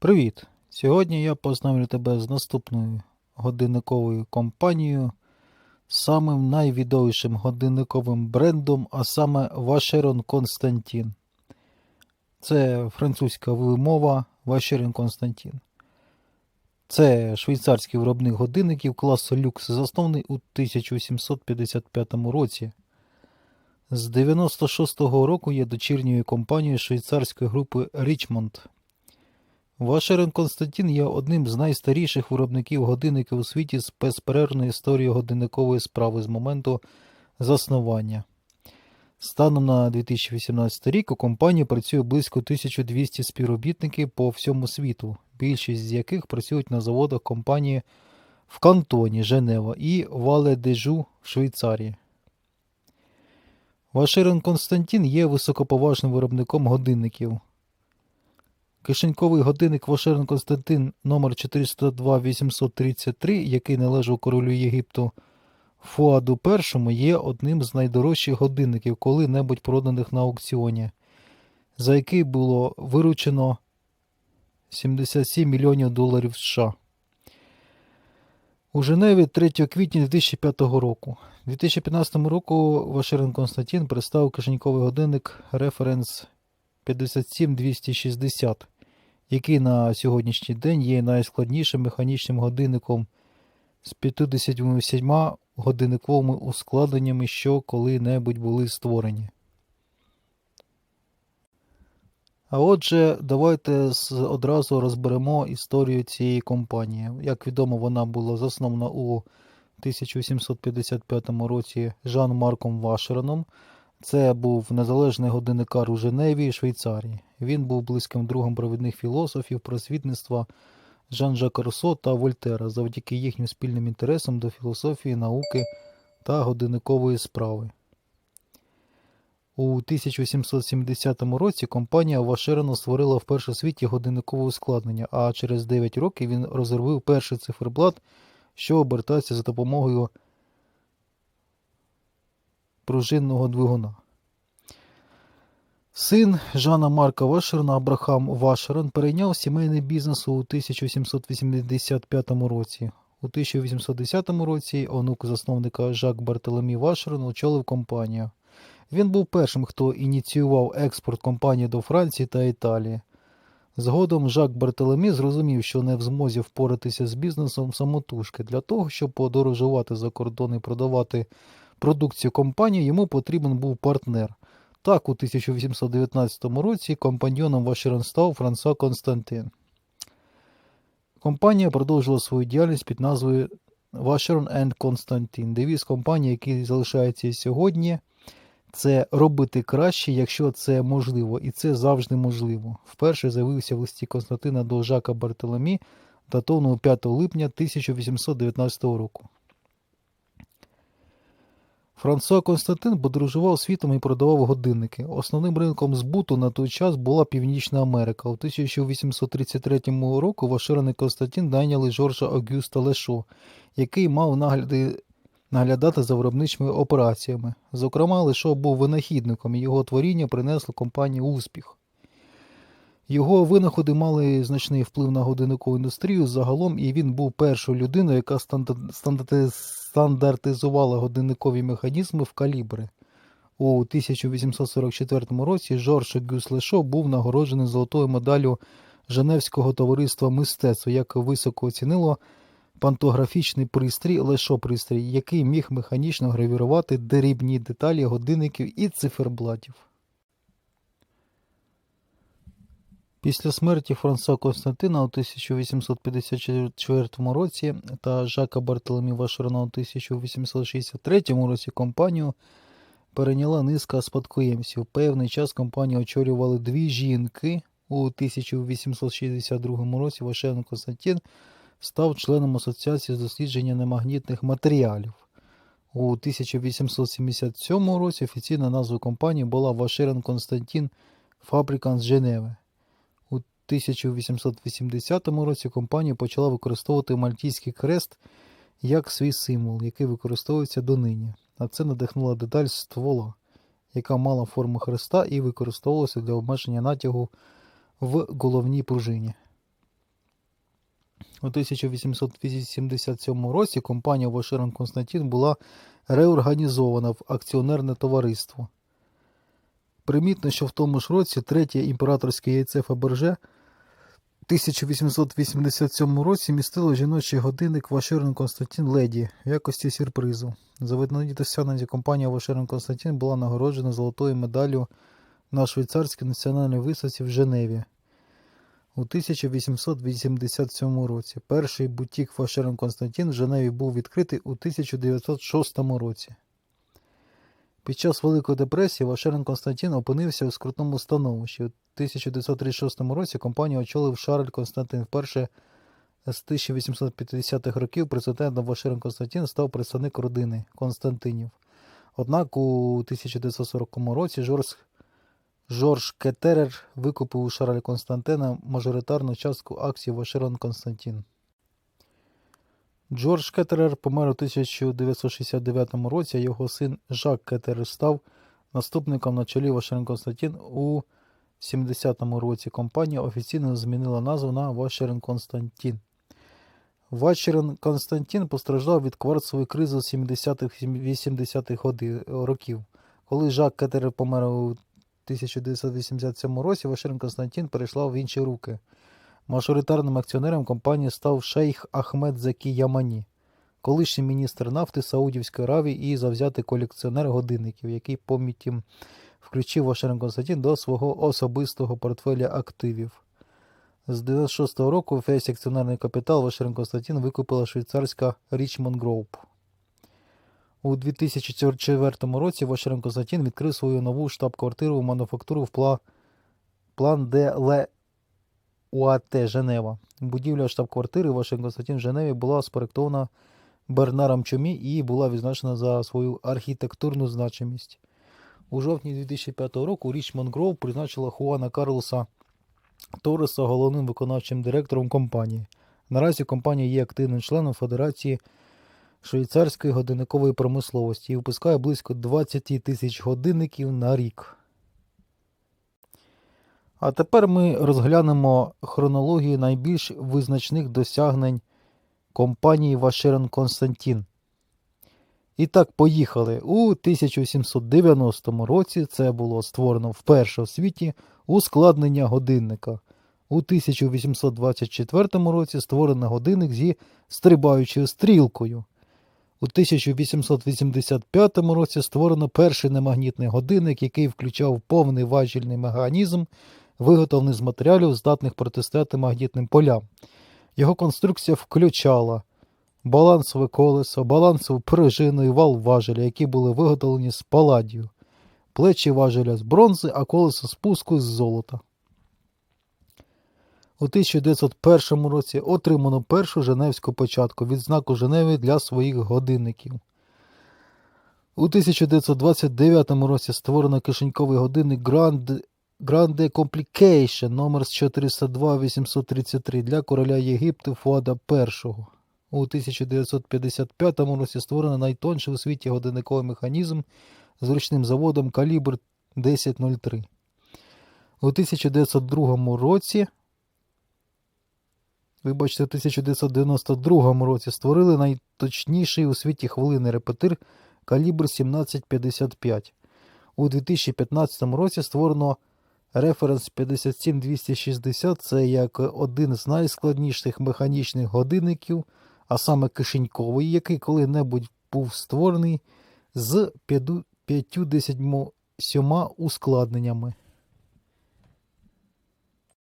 Привіт! Сьогодні я познайомлю тебе з наступною годинниковою компанією, самим найвідомішим годинниковим брендом, а саме Vacheron Constantin. Це французька вимова Vacheron Constantin. Це швейцарський виробник годинників класу люкс, заснований у 1755 році. З 96-го року є дочірньою компанією швейцарської групи Richmond. Вашерен Константин є одним з найстаріших виробників годинників у світі з безперервною історією годинникової справи з моменту заснування. Станом на 2018 рік у компанії працює близько 1200 співробітників по всьому світу, більшість з яких працюють на заводах компанії в Кантоні, Женева і Вале-де-Жу в Швейцарії. Вашерен Константин є високоповажним виробником годинників. Кишеньковий годинник Вашерен Константин номер 402 833, який належав королю Єгипту Фуаду І, є одним з найдорожчих годинників, коли-небудь проданих на аукціоні, за який було виручено 77 мільйонів доларів США. У Женеві 3 квітня 2005 року. У 2015 року Вашерен Константин представив кишеньковий годинник Reference 57260, який на сьогоднішній день є найскладнішим механічним годинником з 57 годинниковими ускладненнями, що коли-небудь були створені. А отже, давайте одразу розберемо історію цієї компанії. Як відомо, вона була заснована у 1755 році Жан Марком Вашероном. Це був незалежний годинникар у Женеві, Швейцарії. Він був близьким другом провідних філософів просвітництва Жан-Жака Руссо та Вольтера завдяки їхнім спільним інтересам до філософії, науки та годинникової справи. У 1770 році компанія Вашерона створила вперше у світі годинникове ускладнення, а через 9 років він розробив перший циферблат, що обертається за допомогою пружинного двигуна. Син Жана Марка Вашерона Абрахам Вашерон перейняв сімейний бізнес у 1785 році. У 1810 році онук засновника Жак Бартоломі Вашерон очолив компанію. Він був першим, хто ініціював експорт компанії до Франції та Італії. Згодом Жак Бартоломі зрозумів, що не в змозі впоратися з бізнесом самотужки. Для того, щоб подорожувати за кордон і продавати продукцію компанії, йому потрібен був партнер. Так, у 1819 році компаньйоном Вашерон став Франсуа Константин. Компанія продовжила свою діяльність під назвою Vacheron Constantin. Девіз компанії, який залишається сьогодні, це робити краще, якщо це можливо, і це завжди можливо. Вперше з'явився в листі Константина до Жака Бартоломі, датованого 5 липня 1819 року. Франсуа Константин подорожував світом і продавав годинники. Основним ринком збуту на той час була Північна Америка. У 1833 року Вашерон і Константин найняли Жоржа Огюста Лешо, який мав нагляди наглядати за виробничими операціями. Зокрема, Лешо був винахідником, і його творіння принесло компанії успіх. Його винаходи мали значний вплив на годинникову індустрію загалом, і він був першою людиною, яка стандартизувала годинникові механізми в калібри. У 1844 році Жорж Гюс Лешо був нагороджений золотою медаллю Женевського товариства мистецтва, як високо оцінило пантографічний пристрій Лешо пристрій, який міг механічно гравірувати дрібні деталі годинників і циферблатів. Після смерті Франсуа Константина у 1854 році та Жака Бартоломі Вашерона у 1863 році компанію перейняла низка спадкоємців. Певний час компанію очолювали дві жінки. У 1862 році Вашерон Константин став членом Асоціації з дослідження немагнітних матеріалів. У 1877 році офіційна назва компанії була Вашерон Константин Фабриканс Женеви. У 1880 році компанія почала використовувати мальтійський хрест як свій символ, який використовується донині. А це надихнула деталь ствола, яка мала форму хреста і використовувалася для обмеження натягу в головній пружині. У 1887 році компанія Вашерон Константин була реорганізована в акціонерне товариство. Примітно, що в тому ж році третє імператорське яйце Фаберже 1887 році містило жіночий годинник Вашерон Константин Леді в якості сюрпризу. За видноті досягнення компанія Вашерон Константин була нагороджена золотою медаллю на швейцарській національній виставці в Женеві у 1887 році. Перший бутік Вашерон Константин в Женеві був відкритий у 1906 році. Під час Великої депресії Вашерон Константин опинився у скрутному становищі. У 1936 році компанію очолив Шарль Константин. Вперше з 1850-х років президентом Вашерон Константин став представник родини Константинів. Однак у 1940 році Жорж, Жорж Кетерер викупив у Шарля Константина мажоритарну частку акцій Вашерон Константин. Джордж Кеттерер помер у 1969 році, а його син Жак Кеттерер став наступником на чолі Вашерон Константин у 70-му році. Компанія офіційно змінила назву на Вашерон Константин. Вашерон Константин постраждав від кварцової кризи 70-х-80-х років. Коли Жак Кеттерер помер у 1987 році, Вашерон Константин перейшла в інші руки. Мажоритарним акціонером компанії став шейх Ахмед Закі Ямані, колишній міністр нафти Саудівської Аравії і завзятий колекціонер годинників, який помітім включив Вашерон Константин до свого особистого портфеля активів. З 96-го року весь акціонерний капітал Вашерон Константин викупила швейцарська Richmond Group. У 2004 році Вашерон Константин відкрив свою нову штаб-квартиру мануфактуру в Пла... План де Ле УАТ Женева. Будівля штаб-квартири Вашингтон Константин в Женеві була спроектована Бернаром Чомі і була відзначена за свою архітектурну значимість. У жовтні 2005 року Річмонд Гроув призначила Хуана Карлоса Торреса головним виконавчим директором компанії. Наразі компанія є активним членом Федерації швейцарської годинникової промисловості і випускає близько 20 тисяч годинників на рік. А тепер ми розглянемо хронологію найбільш визначних досягнень компанії Вашерон Константин. І так, поїхали. У 1790 році це було створено вперше в світі ускладнення годинника. У 1824 році створено годинник зі стрибаючою стрілкою. У 1885 році створено перший немагнітний годинник, який включав повний важільний механізм, виготовлений з матеріалів, здатних протистояти магнітним полям. Його конструкція включала балансове колесо, балансову пружину і вал важеля, які були виготовлені з паладію, плечі важеля з бронзи, а колесо спуску з золота. У 1901 році отримано першу Женевську початку відзнаку Женеви для своїх годинників. У 1929 році створено кишеньковий годинник Grand, Grande Complication номер 402 833 для короля Єгипту Фуада І. У 1955 році створено найтонший у світі годинниковий механізм з ручним заводом калібр 1003. У 1902 році Вибачте, у 1992 році створили найточніший у світі хвилинний репетир калібр 1755. У 2015 році створено референс 57260. Це як один з найскладніших механічних годинників, а саме кишеньковий, який коли-небудь був створений з 57 ускладненнями.